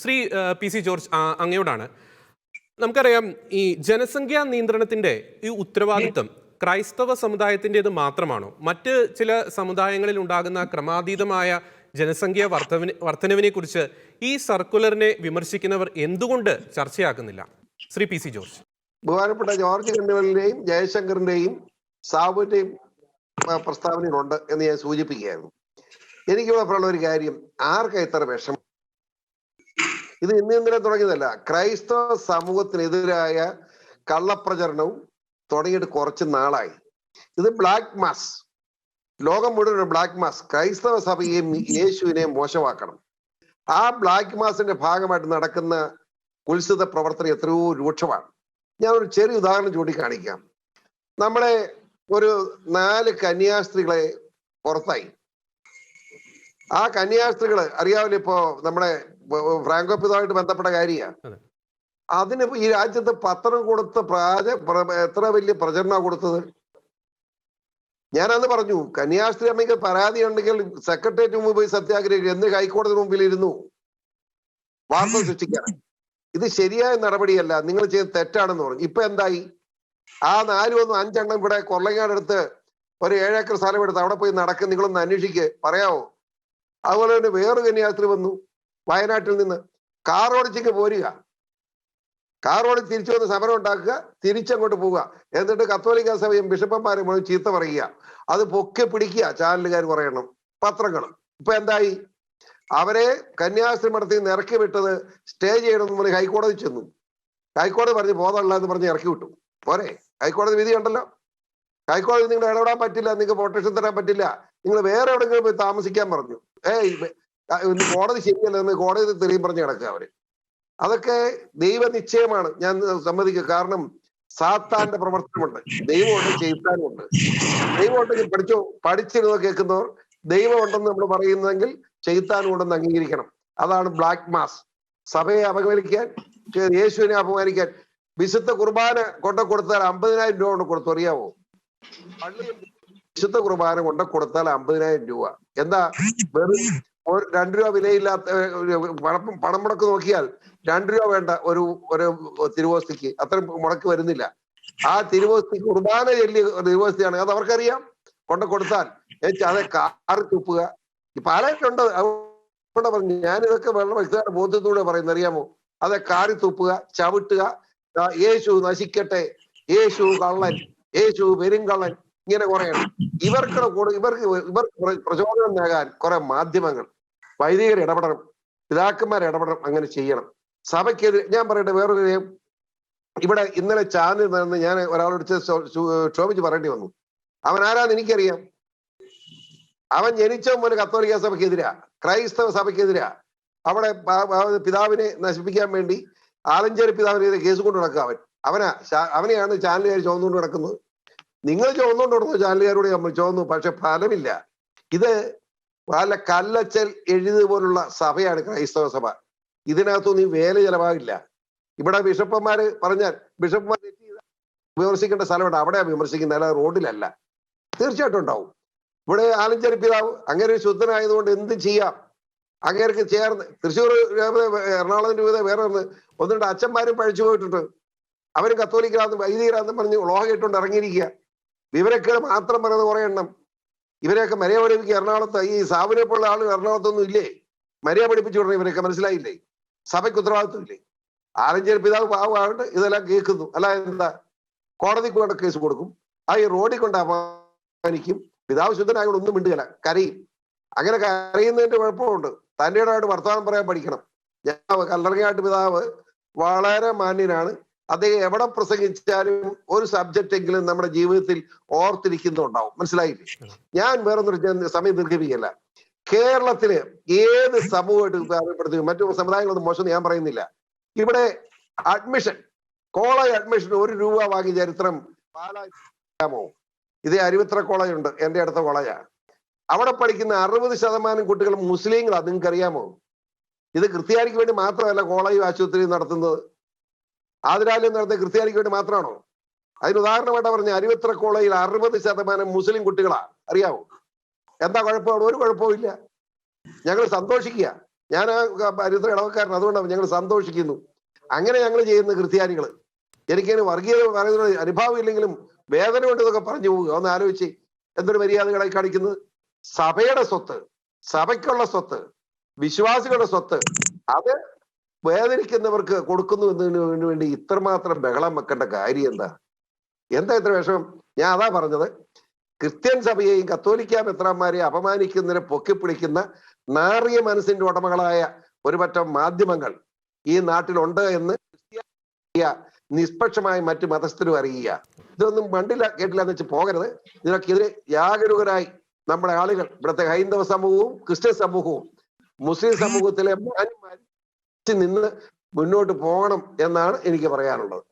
Shri P C George അങ്ങയോടാണ്. നമുക്കറിയാം ഈ ജനസംഖ്യാ നിയന്ത്രണത്തിന്റെ ഈ ഉത്തരവാദിത്വം ക്രൈസ്തവ സമുദായത്തിന്റെത് മാത്രമാണോ? മറ്റ് ചില സമുദായങ്ങളിൽ ഉണ്ടാകുന്ന ക്രമാതീതമായ ജനസംഖ്യ വർധവിന് വർധനവിനെ കുറിച്ച് ഈ സർക്കുലറിനെ വിമർശിക്കുന്നവർ എന്തുകൊണ്ട് ചർച്ചയാക്കുന്നില്ല? Shri P C George. ബഹുമാനപ്പെട്ട ജോർജ് കണ്ടുവലിന്റെയും ജയശങ്കറിന്റെയും സാബുവിന്റെയും പ്രസ്താവനയിലുണ്ട് എന്ന് ഞാൻ സൂചിപ്പിക്കുകയായിരുന്നു. എനിക്ക് പറയാനുള്ള ഒരു കാര്യം ആർക്കാ ഇത്ര വിഷമം? ഇത് ഇന്ന് ഇന്നലെ തുടങ്ങിയതല്ല. ക്രൈസ്തവ സമൂഹത്തിനെതിരായ കള്ളപ്രചരണവും തുടങ്ങിയിട്ട് കുറച്ച് നാളായി. ഇത് ബ്ലാക്ക് മാസ് ലോകം മുഴുവൻ ബ്ലാക്ക് മാസ് ക്രൈസ്തവ സഭയെയും യേശുവിനെയും മോശമാക്കണം. ആ ബ്ലാക്ക് മാസിന്റെ ഭാഗമായിട്ട് നടക്കുന്ന കുൽസിത പ്രവർത്തനം എത്രയോ രൂക്ഷമാണ്. ഞാൻ ഒരു ചെറിയ ഉദാഹരണം ചൂണ്ടിക്കാണിക്കാം. നമ്മളെ ഒരു നാല് കന്യാസ്ത്രീകളെ പുറത്തായി. ആ കന്യാസ്ത്രീകൾ അറിയാവില്ല ഇപ്പോ നമ്മുടെ ഫ്രാങ്കോ പിതാവായിട്ട് ബന്ധപ്പെട്ട കാര്യമാണ് അതെ. അതിന് ഈ രാജ്യത്ത് പത്രം കൊടുത്ത് പ്രാജ എത്ര വലിയ പ്രചരണ കൊടുത്തത്? ഞാൻ അന്ന് പറഞ്ഞു കന്യാസ്ത്രീ അമ്മയ്ക്ക് പരാതി ഉണ്ടെങ്കിൽ സെക്രട്ടേറിയറ്റ് മുമ്പ് പോയി സത്യാഗ്രഹിക്കും. എന്ന് ഹൈക്കോടതി മുമ്പിൽ ഇരുന്നു. വാർത്ത സൃഷ്ടിക്കാൻ. ഇത് ശരിയായ നടപടിയല്ല. നിങ്ങൾ ചെയ്ത് തെറ്റാണെന്ന് പറഞ്ഞു. ഇപ്പൊ എന്തായി? ആ നാലും ഒന്നും അഞ്ചെണ്ണം ഇവിടെ എടുത്ത് ഒരു ഏഴേക്കർ സ്ഥലം എടുത്ത് അവിടെ പോയി നടക്കും. നിങ്ങളൊന്ന് അന്വേഷിക്ക്. പറയാവോ? അതുപോലെ തന്നെ വേറൊരു കന്യാസ്ത്രീ വന്നു. വയനാട്ടിൽ നിന്ന് കാർ ഓടിച്ചേക്ക് പോരുക. ഓടിച്ച് തിരിച്ചു വന്ന് സമരം ഉണ്ടാക്കുക. തിരിച്ചങ്ങോട്ട് പോവുക. എന്നിട്ട് കത്തോലിക്ക സഭയും ബിഷപ്പന്മാരും മുഴുവൻ ചീത്ത പറയുക. അത് പൊക്കെ പിടിക്കുക. ചാനലുകാർ പറയണം. പത്രങ്ങൾ ഇപ്പൊ എന്തായി? അവരെ കന്യാസ്ത്രീ മഠത്തിൽ നിന്ന് ഇറക്കി വിട്ടത് സ്റ്റേ ചെയ്യണമെന്ന് പറഞ്ഞ് ഹൈക്കോടതി ചെന്നു. ഹൈക്കോടതി പറഞ്ഞ് ബോധമല്ല എന്ന് പറഞ്ഞ് ഇറക്കി വിട്ടു. പോരെ. ഹൈക്കോടതി വിധി ഉണ്ടല്ലോ ഹൈക്കോടതി നിങ്ങൾ ഇടപെടാൻ പറ്റില്ല. നിങ്ങൾക്ക് പ്രൊട്ടക്ഷൻ തരാൻ പറ്റില്ല. നിങ്ങൾ വേറെ എവിടെയെങ്കിലും പോയി താമസിക്കാൻ പറഞ്ഞു. ഏയ് കോടതി ശരിയല്ല കോടതി തെളിയും പറഞ്ഞ് കിടക്കുക അവർ. അതൊക്കെ ദൈവ നിശ്ചയമാണ് ഞാൻ സമ്മതിക്കുക കാരണം സാത്താന്റെ പ്രവർത്തനമുണ്ട്. ദൈവമുണ്ട് ചെയ്താനുമുണ്ട്. ദൈവം ഉണ്ടെങ്കിൽ പഠിച്ചോ പഠിച്ചിരുന്നോ കേൾക്കുന്നവർ ദൈവം ഉണ്ടെന്ന് നമ്മൾ പറയുന്നതെങ്കിൽ ചെയ്താനും ഉണ്ടെന്ന് അംഗീകരിക്കണം. അതാണ് ബ്ലാക്ക് മാസ് സഭയെ അപമാനിക്കാൻ യേശുവിനെ അപമാനിക്കാൻ. വിശുദ്ധ കുർബാന കൊണ്ട കൊടുത്താൽ അമ്പതിനായിരം രൂപ കൊണ്ട് കൊടുത്തു. അറിയാവോ? പള്ളിയിൽ വിശുദ്ധ കുർബാന കൊണ്ട് കൊടുത്താൽ അമ്പതിനായിരം രൂപ. എന്താ? രണ്ടു രൂപ വിലയില്ലാത്ത പണം പണം മുടക്ക് നോക്കിയാൽ രണ്ട് രൂപ വേണ്ട ഒരു ഒരു തിരുവോസ്തിക്ക്. അത്ര മുടക്ക് വരുന്നില്ല. ആ തിരുവോസ്തി കുർബാന ചൊല്ലിയ തിരുവോസ്തിയാണ് അത് അവർക്കറിയാം. കൊണ്ട് കൊടുത്താൽ അതെ കാറി തുപ്പുക. പാലായിട്ടുണ്ട് അവിടെ പറഞ്ഞു ഞാൻ ഇതൊക്കെ വെള്ളം വ്യക്തിയുടെ ബോധ്യത്തോടെ പറയുന്നത് അറിയാമോ? അതെ കാറി തുപ്പുക ചവിട്ടുക. യേശു നശിക്കട്ടെ. യേശു കള്ളൻ. യേശു പെരുങ്കള്ളൻ. ഇങ്ങനെ കുറെ ഇവർക്ക് കൂടെ ഇവർക്ക് ഇവർക്ക് പ്ര- പ്രചോദനം നേകാൻ കുറെ മാധ്യമങ്ങൾ വൈദികർ ഇടപെടണം പിതാക്കന്മാർ ഇടപെടണം അങ്ങനെ ചെയ്യണം. സഭയ്ക്കെതിരെ ഞാൻ പറയട്ടെ വേറൊരു. ഇവിടെ ഇന്നലെ ചാനൽ നിന്ന് ഞാൻ ഒരാളോട് ക്ഷോഭിച്ച് പറയേണ്ടി വന്നു. അവൻ ആരാന്ന് എനിക്കറിയാം. അവൻ ജനിച്ച മുതൽ കത്തോലിക്ക സഭയ്ക്കെതിരാ ക്രൈസ്തവ സഭയ്ക്കെതിരാ. അവിടെ പിതാവിനെ നശിപ്പിക്കാൻ വേണ്ടി ആലഞ്ചേരി പിതാവിനെതിരെ കേസ് കൊണ്ട് നടക്കുക അവൻ. അവനാ അവനെയാണ് ചാനലുകാർ ചുമന്നുകൊണ്ട് നടക്കുന്നത്. നിങ്ങൾ ചോന്നുകൊണ്ട് കൊടുത്തു ചാനലുകാരോട് നമ്മൾ ചോന്നു പക്ഷെ ഫലമില്ല. ഇത് വല്ല കല്ലച്ചൽ എഴുതു പോലുള്ള സഭയാണ് ക്രൈസ്തവ സഭ. ഇതിനകത്തൊന്നും ഈ വേല ചെലവാകില്ല. ഇവിടെ ബിഷപ്പന്മാര് പറഞ്ഞാൽ ബിഷപ്പുമാർ വിമർശിക്കേണ്ട സ്ഥലമുണ്ട്. അവിടെയാ വിമർശിക്കുന്നത് അല്ലാതെ റോഡിലല്ല. തീർച്ചയായിട്ടും ഉണ്ടാവും. ഇവിടെ ആലഞ്ചേരി പിതാവ് അങ്ങനെ ഒരു ശുദ്ധനായതുകൊണ്ട് എന്ത് ചെയ്യാം. അങ്ങേർക്ക് ചേർന്ന് തൃശ്ശൂർ എറണാകുളം രൂപത വേറെ ഒന്ന് ഒന്ന് അച്ഛന്മാരും പഴിച്ചു പോയിട്ടുണ്ട്. അവരും കത്തോലിക്കാന്ന് വൈദികരാന്ന് പറഞ്ഞ് ലോകം ഇട്ടുകൊണ്ട് ഇറങ്ങിയിരിക്കുക വിവരക്കേട് മാത്രം പറയുന്നത് കുറെ എണ്ണം. ഇവരെയൊക്കെ മരിയ പഠിപ്പിക്കുക എറണാകുളത്ത് ഈ സാബിനെ പോലുള്ള ആളുകൾ എറണാകുളത്തൊന്നും ഇല്ലേ? മരിയ പഠിപ്പിച്ചു വിടണം ഇവരൊക്കെ മനസ്സിലായില്ലേ? സഭയ്ക്ക് ഉത്തരവാദിത്വം ഇല്ലേ ആലഞ്ചേരി പിതാവ് പാവമായിട്ട് ഇതെല്ലാം കേൾക്കുന്നു. അല്ല എന്താ? കോടതി കൊണ്ട് കേസ് കൊടുക്കും. ആ ഈ റോഡിൽ കൊണ്ട് അപമാനിക്കും. പിതാവ് ശുദ്ധനായതുകൊണ്ട് ഒന്നും മിണ്ടുകല കരയും. അങ്ങനെ കരയുന്നതിന്റെ കുഴപ്പമുണ്ട്. തന്റെ ഇടമായിട്ട് വർത്തമാനം പറയാൻ പഠിക്കണം. ഞാൻ കല്ലറങ്ങാട്ട് പിതാവ് വളരെ മാന്യനാണ്. അദ്ദേഹം എവിടെ പ്രസംഗിച്ചാലും ഒരു സബ്ജക്റ്റ് എങ്കിലും നമ്മുടെ ജീവിതത്തിൽ ഓർത്തിരിക്കുന്നുണ്ടാവും മനസ്സിലായില്ലേ? ഞാൻ വേറൊന്നും ഞാൻ സമയം ദീർഘിപ്പിക്കല്ല കേരളത്തിൽ ഏത് സമൂഹമായിട്ട് താരപ്പെടുത്തി മറ്റു സമുദായങ്ങളൊന്നും മോശം ഞാൻ പറയുന്നില്ല. ഇവിടെ അഡ്മിഷൻ കോളേജ് അഡ്മിഷൻ ഒരു രൂപ വാങ്ങിയ ചരിത്രം പാലാമോ ഇതേ അരുവിത്ര കോളേജ് ഉണ്ട് എന്റെ അടുത്ത കോളേജാണ് അവിടെ പഠിക്കുന്ന അറുപത് ശതമാനം കുട്ടികൾ മുസ്ലിങ്ങളാണ് നിങ്ങൾക്ക് അറിയാമോ ഇത് ക്രിസ്ത്യാനിക്ക് വേണ്ടി മാത്രമല്ല കോളേജ് ആശുപത്രി നടത്തുന്നത്. ആതിരാലയം നടത്തുന്ന ക്രിസ്ത്യാനിക്ക് വേണ്ടി മാത്രമാണോ? അതിന് ഉദാഹരണമായിട്ട് പറഞ്ഞ അരുവത്ര കോളേജിൽ അറുപത് ശതമാനം മുസ്ലിം കുട്ടികളാ അറിയാവോ? എന്താ കുഴപ്പമാണ്? ഒരു കുഴപ്പവും ഇല്ല. ഞങ്ങൾ സന്തോഷിക്കുക. ഞാൻ ഹരിത ഇടവക്കാരൻ അതുകൊണ്ടാണ് ഞങ്ങൾ സന്തോഷിക്കുന്നു. അങ്ങനെ ഞങ്ങൾ ചെയ്യുന്ന ക്രിസ്ത്യാനികൾ എനിക്കതിന് വർഗീയത പറയുന്നത് അനുഭാവം ഇല്ലെങ്കിലും വേദന കൊണ്ട് ഇതൊക്കെ പറഞ്ഞു പോവുക. ഒന്ന് ആലോചിച്ച്. എന്തൊരു മര്യാദകളായി കാണിക്കുന്നത്? സഭയുടെ സ്വത്ത് സഭയ്ക്കുള്ള സ്വത്ത് വിശ്വാസികളുടെ സ്വത്ത് അത് വേദനിക്കുന്നവർക്ക് കൊടുക്കുന്നു എന്നതിന് വേണ്ടി ഇത്രമാത്രം ബഹളം വെക്കേണ്ട കാര്യം എന്താ? എന്താ ഇത്ര വിഷമം? ഞാൻ അതാ പറഞ്ഞത്. ക്രിസ്ത്യൻ സഭയെയും കത്തോലിക്ക മെത്രാന്മാരെയും അപമാനിക്കുന്നതിനെ പൊക്കിപ്പിടിക്കുന്ന നാറിയ മനസ്സിന്റെ ഉടമകളായ ഒരുപറ്റം മാധ്യമങ്ങൾ ഈ നാട്ടിലുണ്ട് എന്ന് നിഷ്പക്ഷമായി മറ്റു മതസ്ഥരും അറിയുക ഇതൊന്നും മണ്ടില്ല കേട്ടില്ല എന്ന് വെച്ച് പോകരുത്. ഇതിനൊക്കെതിരെ ജാഗരൂകരായി നമ്മുടെ ആളുകൾ ഇവിടുത്തെ ഹൈന്ദവ സമൂഹവും ക്രിസ്ത്യൻ സമൂഹവും മുസ്ലിം സമൂഹത്തിലെ മാന്യന്മാരും നിന്ന് മുന്നോട്ട് പോകണം എന്നാണ് എനിക്ക് പറയാനുള്ളത്.